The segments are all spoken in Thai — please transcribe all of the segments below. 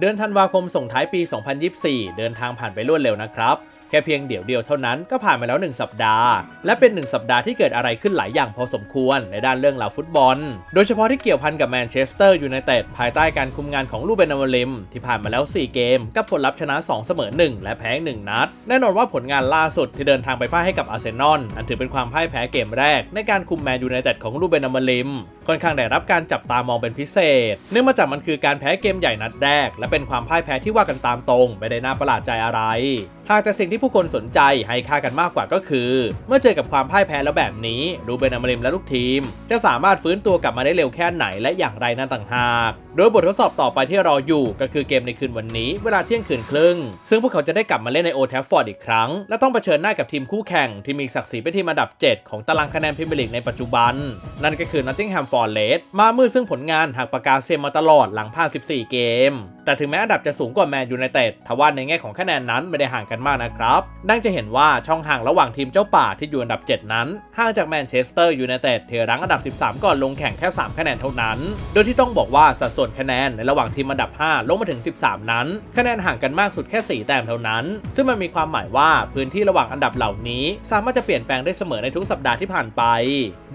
เดือนธันวาคมส่งท้ายปี 2024 เดินทางผ่านไปรวดเร็วนะครับ แค่เพียงเดี่ยวเดียวเท่านั้นก็ผ่านมาแล้ว 1 สัปดาห์ และเป็น 1 สัปดาห์ที่เกิดอะไรขึ้นหลายอย่างพอสมควรในด้านเรื่องราวฟุตบอล โดยเฉพาะที่เกี่ยวพันกับแมนเชสเตอร์ยูไนเต็ดภายใต้การคุมงานของลูเบนอมลิม ที่ผ่านมาแล้ว 4 เกม กับผลลัพธ์ชนะ 2 เสมอ 1 และแพ้1นัด แน่นอนว่าผลงานล่าสุดที่เดินทางไปพ่ายให้กับอาร์เซนอลอันถือเป็นความพ่ายแพ้เกมแรก ในการคุมแมนยูไนเต็ดของลูเบนอมลิม ค่อนข้างได้รับการจับตามองเป็นพิเศษ เนื่องมาจากมันคือการแพ้เกมใหญ่นัดแรกและเป็นความพ่ายแพ้ที่ว่ากันตามตรง ไม่ได้น่าประหลาดใจอะไรหากแต่สิ่งที่ผู้คนสนใจให้ค่ากันมากกว่าก็คือ เมื่อเจอกับความพ่ายแพ้แล้วแบบนี้รูเบนอมริมและลูกทีม จะสามารถฟื้นตัวกลับมาได้เร็วแค่ไหนและอย่างไรนั่นต่างหาก โดยบททดสอบต่อไปที่รออยู่ก็คือเกมในคืนวันนี้เวลาเที่ยงคืนครึ่ง ซึ่งพวกเขาจะได้กลับมาเล่นในโอแทฟฟอร์ดอีกครั้ง และต้องเผชิญหน้ากับทีมคู่แข่งที่มีศักดิ์ศรีเป็นทีมอันดับ 7 ของตารางคะแนนพรีเมียร์ลีกในปัจจุบัน นั่นก็คือ Nottingham Forest มามือซึ่งผลงานหักปากกาเซียนมาตลอดหลังผ่าน14 เกม แต่ถึงแม้อันดับจะสูงกว่าแมนยูไนเต็ดทว่าในแง่ของคะแนนนั้นไม่ได้ห่างกันมากนะครับดังจะเห็นว่าช่องห่างระหว่างทีมเจ้าป่าที่อยู่อันดับ 7 นั้น ห่างจากแมนเชสเตอร์ยูไนเต็ดเที่รั้งอันดับ 13 ก่อนลงแข่งแค่ 3 คะแนนเท่านั้น โดยที่ต้องบอกว่าสัดส่วนคะแนนในระหว่างทีมอันดับ 5 ลงมาถึง 13 นั้น คะแนนห่างกันมากสุดแค่ 4 แต้มเท่านั้น ซึ่งมันมีความหมายว่าพื้นที่ระหว่างอันดับเหล่านี้ สามารถจะเปลี่ยนแปลงได้เสมอในทุกสัปดาห์ที่ผ่านไป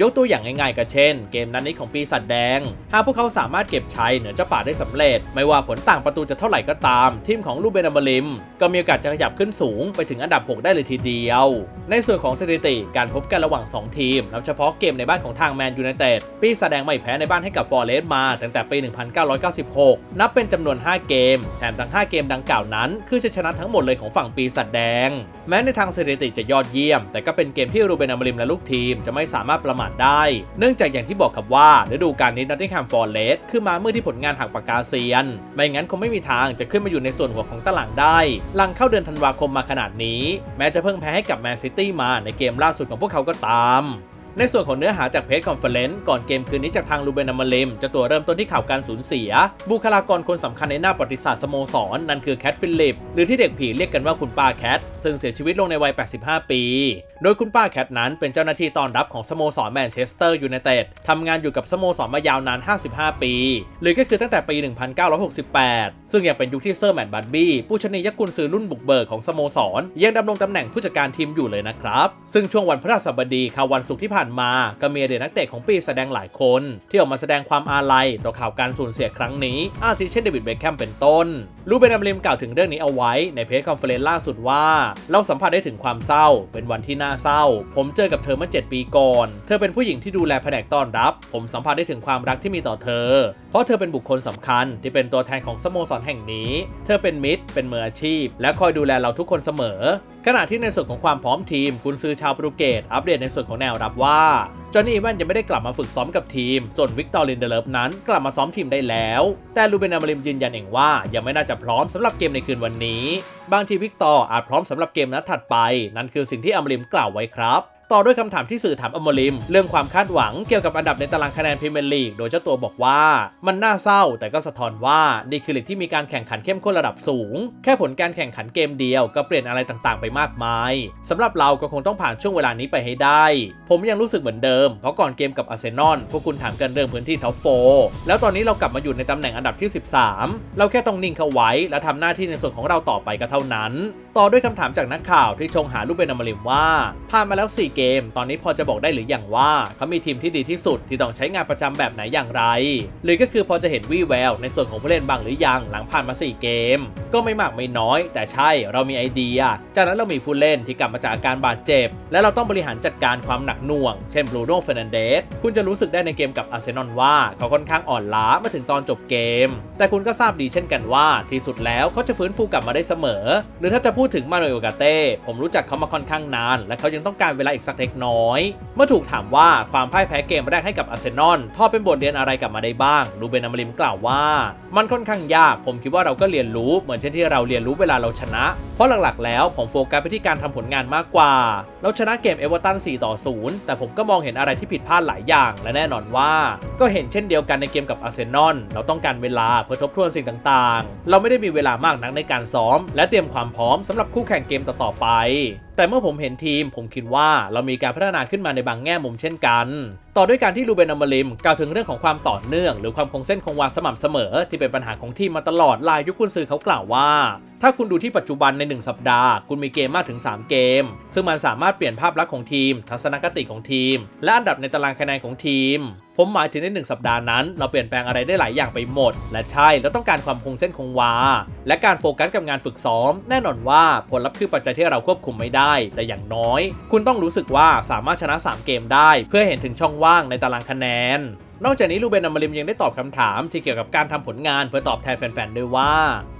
ยกตัวอย่างง่ายๆก็เช่น เกมนัดนี้ของปีศาจแดง หากพวกเขาสามารถเก็บชัยเหนือเจ้าป่าได้สำเร็จ ไม่ว่าผลต่างประตูจะเท่าไหร่ก็ตาม ทีมของลูเบนอมบลิม ก็มีโอกาสจะขยับขึ้นสูงไปถึงอันดับ 6 ได้เลยทีเดียว ในส่วนของสถิติการพบกันระหว่าง 2 ทีมนับเฉพาะเกมในบ้านของทางแมนยูไนเต็ดปีศาจแดงไม่แพ้ในบ้านให้กับฟอร์เรสต์มาตั้งแต่ปี 1996 นับเป็นจำนวน 5 เกม แถมทั้ง 5 เกมดังกล่าวนั้นคือชนะทั้งหมดเลยของฝั่งปีศาจแดง แม้ในทางสถิติจะยอดเยี่ยม แต่ก็เป็นเกมที่รูเบนอมริมและลูกทีมจะไม่สามารถประมาทได้ เนื่องจากอย่างที่บอกครับว่าฤดูกาลนี้นอตติงแฮมฟอร์เรสต์คือมาเมื่อที่ผลงานหักปากกาเซียน ไม่งั้นคงไม่มีทางจะขึ้นมาอยู่ในส่วนหัวของตารางได้หลังเข้าเดือนธันวาคมมาขนาดนี้ แม้จะเพิ่งแพ้ให้กับแมนซิตี้มาในเกมล่าสุดของพวกเขาก็ตาม ในส่วนของเนื้อหาจากเพจคอนเฟอเรนซ์ก่อนเกมคืนนี้จากทางลูเบนอมเลมจะตัวเริ่มต้นที่ข่าวการสูญเสีย บุคลากรคนสำคัญในหน้าประวัติศาสตร์สโมสรนั่นคือแคทฟิลลิปหรือที่เด็กผีเรียกกันว่าคุณป้าแคท ซึ่งเสียชีวิตลงในวัย 85 ปี โดยคุณป้าแคทนั้นเป็นเจ้าหน้าที่ต้อนรับของสโมสรแมนเชสเตอร์ยูไนเต็ดทำงานอยู่กับสโมสรมายาวนาน 55 ปี หรือก็คือตั้งแต่ปี 1968 ซึ่งยังเป็นยุคที่เซอร์แมนบัตบี้ผู้ชนียกุนซือรุ่นบุกเบิกของสโมสรยังดำรงตำแหน่งผู้จัดการทีมอยู่เลยนะครับซึ่งช่วงวันพฤหัสบดีข่าววันศุกร์ที่ผ่านมาก็มีอดีตนักเตะของปีแสดงหลายคน ที่ออกมาแสดงความอาลัยต่อข่าวการสูญเสียครั้งนี้ อาทิเช่นเดวิดเบคแคมเป็นต้น ลูเบนอมลิมกล่าวถึงเรื่องนี้เอาไว้ในเพจคอนเฟลเลนซ์ล่าสุดว่า เราสัมผัสได้ถึงความเศร้า เป็นวันที่น่าเศร้า ผมเจอกับเธอเมื่อ 7 ปีก่อน เธอเป็นผู้หญิงที่ดูแลแผนกต้อนรับ ผมสัมผัสได้ถึงความรักที่มีต่อเธอเพราะเธอเป็นบุคคลสำคัญที่เป็นตัวแทนของสโมสรแห่งนี้ เธอเป็นมิตร เป็นมืออาชีพ และคอยดูแลเราทุกคนเสมอ ขณะที่ในส่วนของความพร้อมทีมกุนซือชาวโปรตุเกสอัปเดตในส่วนของแนวรับว่าจอห์นนี่อีแวนยังไม่ได้กลับมาฝึกซ้อมกับทีม ส่วนวิกตอร์ลินเดเลฟนั้นกลับมาซ้อมทีมได้แล้ว แต่ลูเบนอมริมยืนยันเองว่ายังไม่น่าจะพร้อมสำหรับเกมในคืนวันนี้ บางทีวิกตอร์อาจพร้อมสำหรับเกมนัดถัดไป นั่นคือสิ่งที่อมริมกล่าวไว้ครับ ต่อด้วยคำถามที่สื่อถามอมริม เรื่องความคาดหวังเกี่ยวกับอันดับในตารางคะแนนพรีเมียร์ลีกโดยเจ้าตัวบอกว่ามันน่าเศร้า แต่ก็สะท้อนว่านี่คือลีกที่มีการแข่งขันเข้มข้นระดับสูง แค่ผลการแข่งขันเกมเดียวก็เปลี่ยนอะไรต่างๆ ไปมากมายสำหรับเราก็คงต้องผ่านช่วงเวลานี้ไปให้ได้ ผมยังรู้สึกเหมือนเดิม เพราะก่อนเกมกับอาร์เซนอลพวกคุณถามกันเรื่องพื้นที่ท็อปโฟแล้วตอนนี้เรากลับมาอยู่ในตำแหน่งอันดับที่ 13 เราแค่ต้องนิ่งเข้าไว้ และทำหน้าที่ในส่วนของเราต่อไปก็เท่านั้น ต่อด้วยคำถามจากนักข่าวที่ชงหาลูกเบนอมริมว่าผ่านมาแล้ว 4 เกม ตอนนี้พอจะบอกได้หรือยังว่าเขามีทีมที่ดีที่สุดที่ต้องใช้งานประจำแบบไหนอย่างไร หรือก็คือพอจะเห็นวี่แววในส่วนของผู้เล่นบ้างหรือยังหลังผ่านมา 4 เกม ก็ไม่มากไม่น้อย แต่ใช่เรามีไอเดีย จากนั้นเรามีผู้เล่นที่กลับมาจากอาการบาดเจ็บ และเราต้องบริหารจัดการความหนักหน่วง เช่นบรูโน่เฟรนันเดสคุณจะรู้สึกได้ในเกมกับอาร์เซนอลว่าเขาค่อนข้างอ่อนล้ามาถึงตอนจบเกม แต่คุณก็ทราบดีเช่นกันว่า ที่สุดแล้วเขาจะฟื้นฟูกลับมาได้เสมอ หรือถ้าจะพูดถึงมาโนเอลกาเต้ผมรู้จักเขามาค่อนข้างนาน และเขายังต้องการเวลาอีกสักเล็กน้อย เมื่อถูกถามว่าความพ่ายแพ้เกมแรกให้กับอาร์เซนอลทอดเป็นบทเรียนอะไรกลับมาได้บ้างลูเบนอมริมกล่าวว่า มันค่อนข้างยาก ผมคิดว่าเราก็เรียนรู้เหมือนเช่นที่เราเรียนรู้เวลาเราชนะ เพราะหลักๆ แล้วผมโฟกัสไปที่การทำผลงานมากกว่า เราชนะเกมเอเวอร์ตัน4ต่อ0แต่ผมก็มองเห็นอะไรที่ผิดพลาดหลายอย่าง และแน่นอนว่า ก็เห็นเช่นเดียวกันในเกมกับอาร์เซนอลเราต้องการเวลาเพื่อทบทวนสิ่งต่างๆ เราไม่ได้มีเวลามากนักในการซ้อม และเตรียมความพร้อมสำหรับคู่แข่งเกมต่อๆไป แต่เมื่อผมเห็นทีม ผมคิดว่าเรามีการพัฒนาขึ้นมาในบางแง่มุมเช่นกัน ต่อด้วยการที่ลูเบนอมริมกล่าวถึงเรื่องของความต่อเนื่อง หรือความคงเส้นคงวาสม่ำเสมอ ที่เป็นปัญหาของทีมมาตลอดลายยุคกุนซือเขากล่าวว่า ถ้าคุณดูที่ปัจจุบันใน 1 สัปดาห์ คุณมีเกมมากถึง 3 เกม ซึ่งมันสามารถเปลี่ยนภาพลักษณ์ของทีม ทัศนคติของทีม และอันดับในตารางคะแนนของทีมผมหมายถึงในหนึ่งสัปดาห์นั้น เราเปลี่ยนแปลงอะไรได้หลายอย่างไปหมด และใช่เราต้องการความคงเส้นคงวา และการโฟกัสกับงานฝึกซ้อม แน่นอนว่าผลลัพธ์คือปัจจัยที่เราควบคุมไม่ได้แต่อย่างน้อย คุณต้องรู้สึกว่าสามารถชนะ 3 เกมได้ เพื่อเห็นถึงช่องว่างในตารางคะแนนนอกจากนี้ลูเบนอมริมยังได้ตอบคำถามที่เกี่ยวกับการทำผลงานเพื่อตอบแทนแฟนๆ ด้วยว่า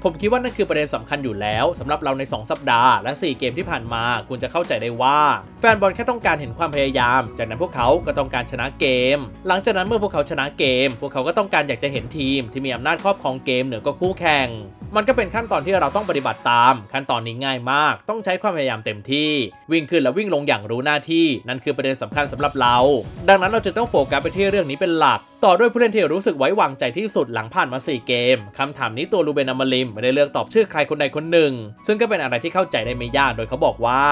ผมคิดว่านั่นคือประเด็นสำคัญอยู่แล้วสำหรับเราใน 2 สัปดาห์และ 4 เกมที่ผ่านมา คุณจะเข้าใจได้ว่า แฟนบอลแค่ต้องการเห็นความพยายาม จากนั้นพวกเขาก็ต้องการชนะเกม หลังจากนั้นเมื่อพวกเขาชนะเกม พวกเขาก็ต้องการอยากจะเห็นทีมที่มีอำนาจครอบครองเกมเหนือกว่าคู่แข่ง มันก็เป็นขั้นตอนที่เราต้องปฏิบัติตาม ขั้นตอนนี้ง่ายมาก ต้องใช้ความพยายามเต็มที่ วิ่งขึ้นและวิ่งลงอย่างรู้หน้าที่ นั่นคือประเด็นสำคัญสำหรับเรา ดังนั้นเราจึงต้องโฟกัสไปที่เรื่องนี้เป็นหลัก ต่อด้วยผู้เล่นที่รู้สึกไว้วางใจที่สุดหลังผ่านมา 4 เกม คำถามนี้ตัวลูเบนอมริมไม่ได้เลือกตอบชื่อใครคนใดคนหนึ่ง ซึ่งก็เป็นอะไรที่เข้าใจได้ไม่ยาก โดยเขาบอกว่า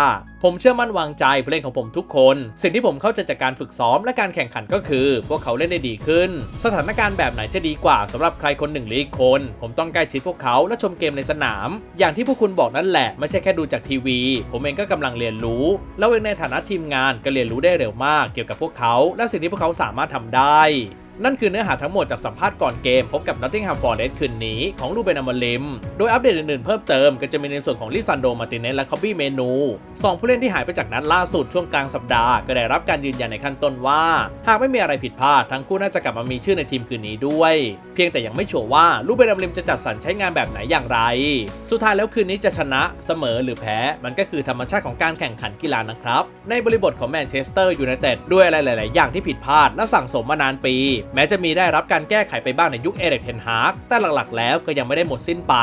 ผมเชื่อมั่นวางใจผู้เล่นของผมทุกคน สิ่งที่ผมเข้าใจจากการฝึกซ้อมและการแข่งขันก็คือ พวกเขาเล่นได้ดีขึ้น สถานการณ์แบบไหนจะดีกว่าสำหรับใครคนหนึ่งหรืออีกคน ผมต้องใกล้ชิดพวกเขาและชมเกมในสนาม อย่างที่พวกคุณบอกนั่นแหละ ไม่ใช่แค่ดูจากทีวี ผมเองก็กำลังเรียนรู้ แล้วเองในฐานะทีมงานก็เรียนรู้ได้เร็วมาก เกี่ยวกับพวกเขา และสิ่งที่พวกเขาสามารถทำได้ นั่นคือเนื้อหาทั้งหมดจากสัมภาษณ์ก่อนเกม พบกับ Nottingham Forest คืนนี้ของลูเบนอมลิม โดยอัปเดตอื่นๆเพิ่มเติม ก็จะมีในส่วนของลิซันโดมาติเนสและคอบบี้เมนูสองผู้เล่นที่หายไปจากนัดล่าสุดช่วงกลางสัปดาห์ก็ได้รับการยืนยันในขั้นต้นว่า หากไม่มีอะไรผิดพลาดทั้งคู่น่าจะกลับมามีชื่อในทีมคืนนี้ด้วย เพียงแต่ยังไม่ชัวร์ว่าลูเบนอมลิมจะจัดสรรใช้งานแบบไหนอย่างไร สุดท้ายแล้วคืนนี้จะชนะเสมอหรือแพ้มันก็คือธรรมชาติของการแข่งขันกีฬานะครับในบริบทของแมนเชสเตอร์ยูไนเต็ดด้วยอะไรหลาย ๆ อย่างที่ผิดพลาดและสั่งสมมานานปีแม้จะมีได้รับการแก้ไขไปบ้างในยุคเอเริกเทนฮาร์กแต่หลักๆ แล้วก็ยังไม่ได้หมดสิ้นไป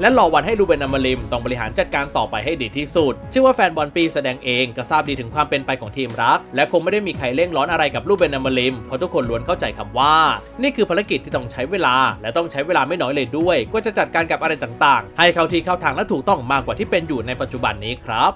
และรอวันให้ลูเบนอมริมต้องบริหารจัดการต่อไปให้ดีที่สุด เชื่อว่าแฟนบอลปีแสดงเองก็ทราบดีถึงความเป็นไปของทีมรัก และคงไม่ได้มีใครเร่งร้อนอะไรกับลูเบนอมริมเพราะทุกคนล้วนเข้าใจคำว่า นี่คือภารกิจที่ต้องใช้เวลา และต้องใช้เวลาไม่น้อยเลยด้วย ก็จะจัดการกับอะไรต่างๆ ให้เข้าที่เข้าทางและถูกต้องมากกว่าที่เป็นอยู่ในปัจจุบันนี้ครับ